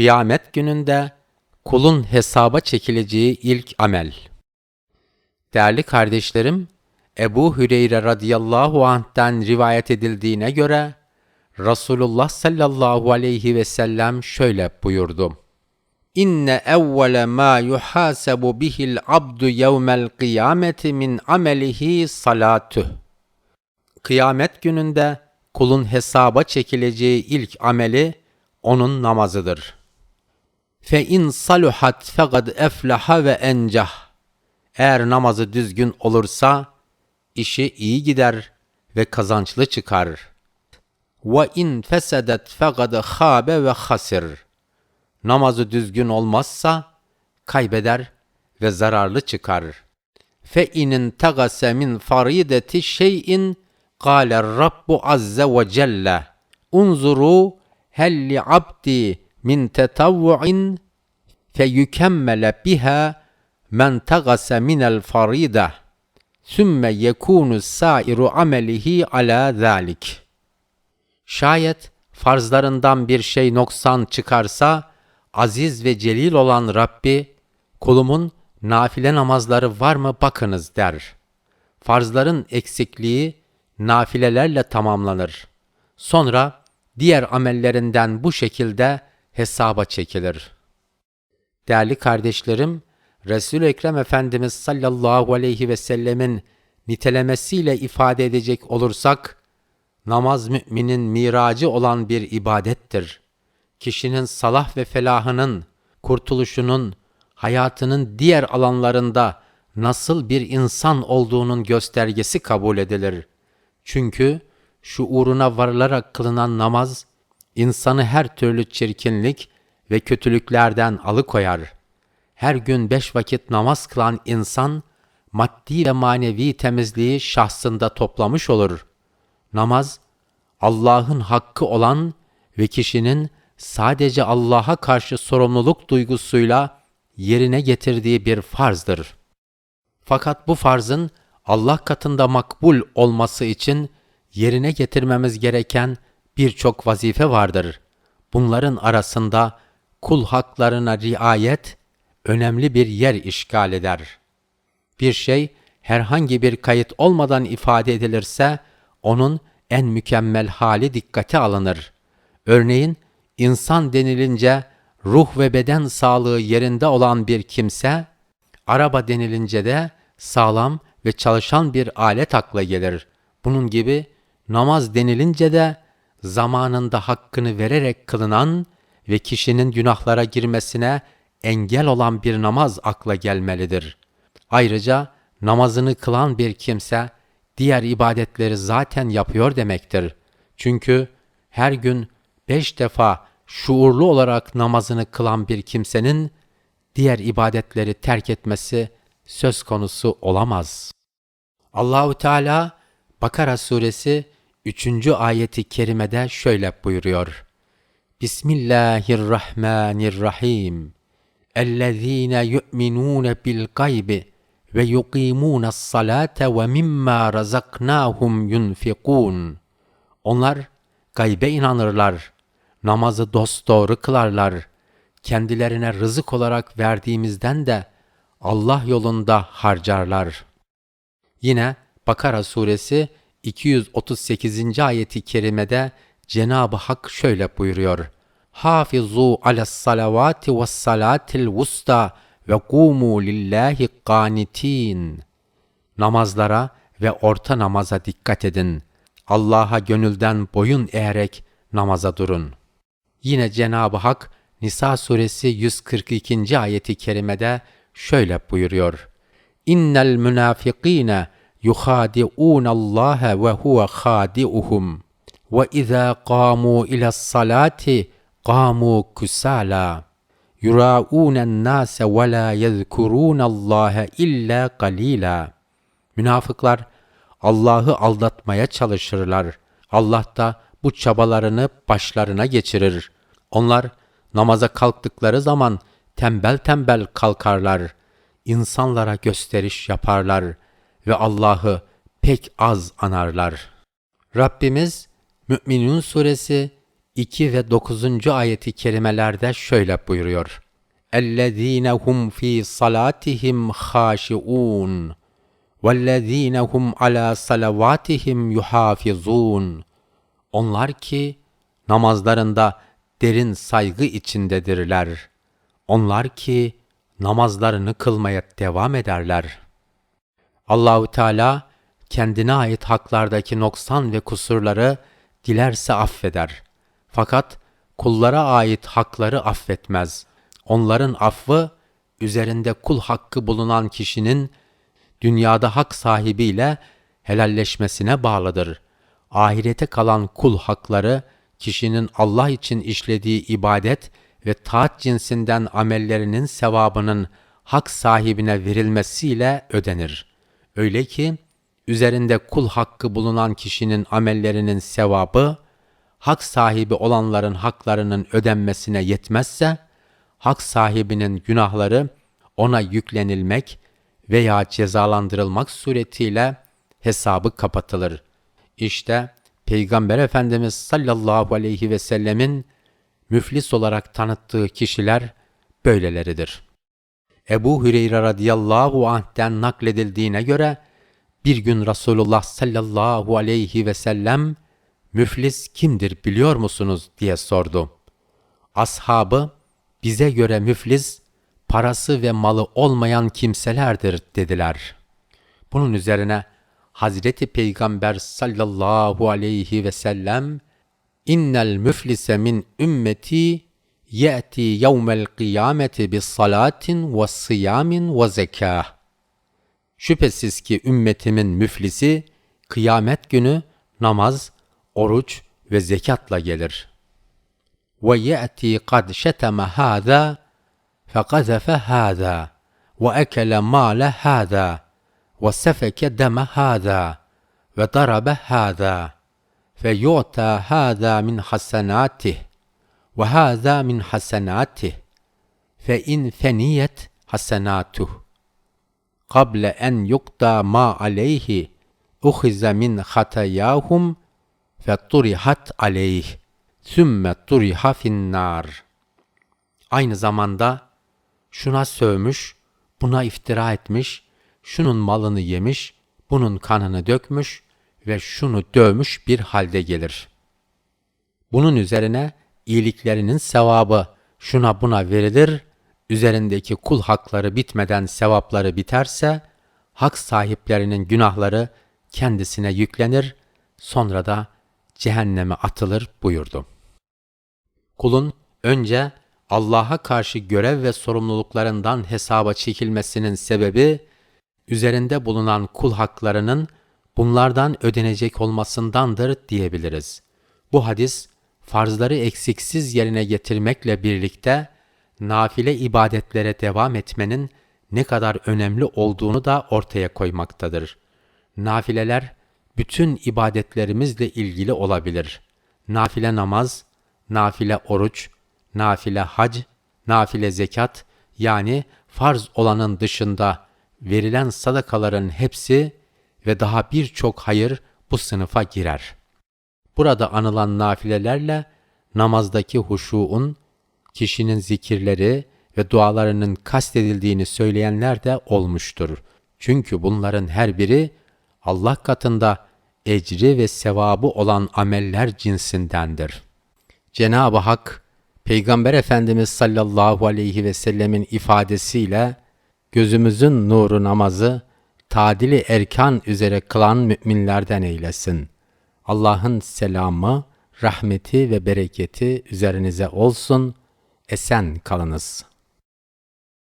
Kıyamet gününde kulun hesaba çekileceği ilk amel. Değerli kardeşlerim, Ebu Hüreyre radıyallahu anh'ten rivayet edildiğine göre Resulullah sallallahu aleyhi ve sellem şöyle buyurdu. İnne evvele ma yuhasabu bihil abdu yevmel kıyameti min amelihi salatuh. Kıyamet gününde kulun hesaba çekileceği ilk ameli onun namazıdır. Fe in saluhat fekad eflaha ve encah. Eğer namazı düzgün olursa işi iyi gider ve kazançlı çıkar. Ve in fesedet fekad habe ve hasir. Namazı düzgün olmazsa kaybeder ve zararlı çıkar. Fe inin tagase min farideti şeyin kâle Rabbu azze ve celle. Unzuru helli abdi min tetavvu'in feyükemmele biha men tagase minel farida sümme yekunu sairu amelihi ala zalik. Şayet farzlarından bir şey noksan çıkarsa, aziz ve celil olan Rabbi, kulumun nafile namazları var mı bakınız der. Farzların eksikliği nafilelerle tamamlanır. Sonra diğer amellerinden bu şekilde hesaba çekilir. Değerli kardeşlerim, Resul-i Ekrem Efendimiz sallallahu aleyhi ve sellemin nitelemesiyle ifade edecek olursak, namaz müminin miracı olan bir ibadettir. Kişinin salah ve felahının, kurtuluşunun, hayatının diğer alanlarında nasıl bir insan olduğunun göstergesi kabul edilir. Çünkü şuuruna varılarak kılınan namaz, insanı her türlü çirkinlik ve kötülüklerden alıkoyar. Her gün beş vakit namaz kılan insan, maddi ve manevi temizliği şahsında toplamış olur. Namaz, Allah'ın hakkı olan ve kişinin sadece Allah'a karşı sorumluluk duygusuyla yerine getirdiği bir farzdır. Fakat bu farzın Allah katında makbul olması için yerine getirmemiz gereken birçok vazife vardır. Bunların arasında kul haklarına riayet önemli bir yer işgal eder. Bir şey herhangi bir kayıt olmadan ifade edilirse onun en mükemmel hali dikkate alınır. Örneğin insan denilince ruh ve beden sağlığı yerinde olan bir kimse, araba denilince de sağlam ve çalışan bir alet akla gelir. Bunun gibi namaz denilince de zamanında hakkını vererek kılınan ve kişinin günahlara girmesine engel olan bir namaz akla gelmelidir. Ayrıca namazını kılan bir kimse diğer ibadetleri zaten yapıyor demektir. Çünkü her gün beş defa şuurlu olarak namazını kılan bir kimsenin diğer ibadetleri terk etmesi söz konusu olamaz. Allahu Teala Bakara suresi 3. ayeti kerimede şöyle buyuruyor. Bismillahirrahmanirrahim. Ellezine yu'minun bil gaybi ve yuqimun salate ve mimma razaknahum yunfikun. Onlar gaybe inanırlar, namazı dosdoğru kılarlar, kendilerine rızık olarak verdiğimizden de Allah yolunda harcarlar. Yine Bakara suresi 238. ayeti kerimede Cenab-ı Hak şöyle buyuruyor. Hafizu alas salavati ve salatil vusta ve kumu lillahi qanitin. Namazlara ve orta namaza dikkat edin. Allah'a gönülden boyun eğerek namaza durun. Yine Cenab-ı Hak Nisa suresi 142. ayeti kerimede şöyle buyuruyor. İnnel münafikine ve huve khadi'uhum ve izâ qâmû ilas salati qâmû kusâlâ yurâûnen nâse ve lâ yezkurûnallâhe illâ qalîlâ Münafıklar Allah'ı aldatmaya çalışırlar. Allah da bu çabalarını başlarına geçirir. Onlar namaza kalktıkları zaman tembel tembel kalkarlar. İnsanlara gösteriş yaparlar ve Allah'ı pek az anarlar. Rabbimiz Mü'minun suresi 2 ve 9. ayeti kerimelerde şöyle buyuruyor. اَلَّذ۪ينَ هُمْ ف۪ي صَلَاتِهِمْ خَاشِعُونَ وَالَّذ۪ينَ هُمْ عَلَى صَلَوَاتِهِمْ يُحَافِظُونَ Onlar ki namazlarında derin saygı içindedirler. Onlar ki namazlarını kılmaya devam ederler. Allahu Teala kendine ait haklardaki noksan ve kusurları dilerse affeder. Fakat kullara ait hakları affetmez. Onların affı üzerinde kul hakkı bulunan kişinin dünyada hak sahibiyle helalleşmesine bağlıdır. Ahirete kalan kul hakları kişinin Allah için işlediği ibadet ve taat cinsinden amellerinin sevabının hak sahibine verilmesiyle ödenir. Öyle ki üzerinde kul hakkı bulunan kişinin amellerinin sevabı hak sahibi olanların haklarının ödenmesine yetmezse hak sahibinin günahları ona yüklenilmek veya cezalandırılmak suretiyle hesabı kapatılır. İşte Peygamber Efendimiz sallallahu aleyhi ve sellemin müflis olarak tanıttığı kişiler böyleleridir. Ebu Hüreyre radıyallahu anh'ten nakledildiğine göre bir gün Resulullah sallallahu aleyhi ve sellem müflis kimdir biliyor musunuz diye sordu. Ashabı bize göre müflis parası ve malı olmayan kimselerdir dediler. Bunun üzerine Hazreti Peygamber sallallahu aleyhi ve sellem innel müflise min ümmeti ye'ti yevmel kıyameti bis salatin ve siyamin ve zekah. Şüphesiz ki ümmetimin müflisi kıyamet günü namaz, oruç ve zekatla gelir. Ve ye'ti kad şeteme hâzâ fekazefe hâzâ ve ekele mâle hâzâ وسفك دم هذا وضرب هذا فيعطى هذا من حسناته ve hâzâ min hasenâtih fe in feniyet hasenâtuh kable en yukta ma aleyhi uhize min hatayahum fe turihat aleyh sümme turiha finnar. Aynı zamanda şuna sövmüş, buna iftira etmiş, şunun malını yemiş, bunun kanını dökmüş ve şunu dövmüş bir halde gelir. Bunun üzerine iyiliklerinin sevabı şuna buna verilir, üzerindeki kul hakları bitmeden sevapları biterse, hak sahiplerinin günahları kendisine yüklenir, sonra da cehenneme atılır buyurdu. Kulun önce Allah'a karşı görev ve sorumluluklarından hesaba çekilmesinin sebebi, üzerinde bulunan kul haklarının bunlardan ödenecek olmasındandır diyebiliriz. Bu hadis, farzları eksiksiz yerine getirmekle birlikte, nafile ibadetlere devam etmenin ne kadar önemli olduğunu da ortaya koymaktadır. Nafileler, bütün ibadetlerimizle ilgili olabilir. Nafile namaz, nafile oruç, nafile hac, nafile zekat, yani farz olanın dışında verilen sadakaların hepsi ve daha birçok hayır bu sınıfa girer. Burada anılan nafilelerle namazdaki huşuun, kişinin zikirleri ve dualarının kastedildiğini söyleyenler de olmuştur. Çünkü bunların her biri Allah katında ecri ve sevabı olan ameller cinsindendir. Cenab-ı Hak, Peygamber Efendimiz sallallahu aleyhi ve sellemin ifadesiyle gözümüzün nuru namazı tadili erkan üzere kılan müminlerden eylesin. Allah'ın selamı, rahmeti ve bereketi üzerinize olsun. Esen kalınız.''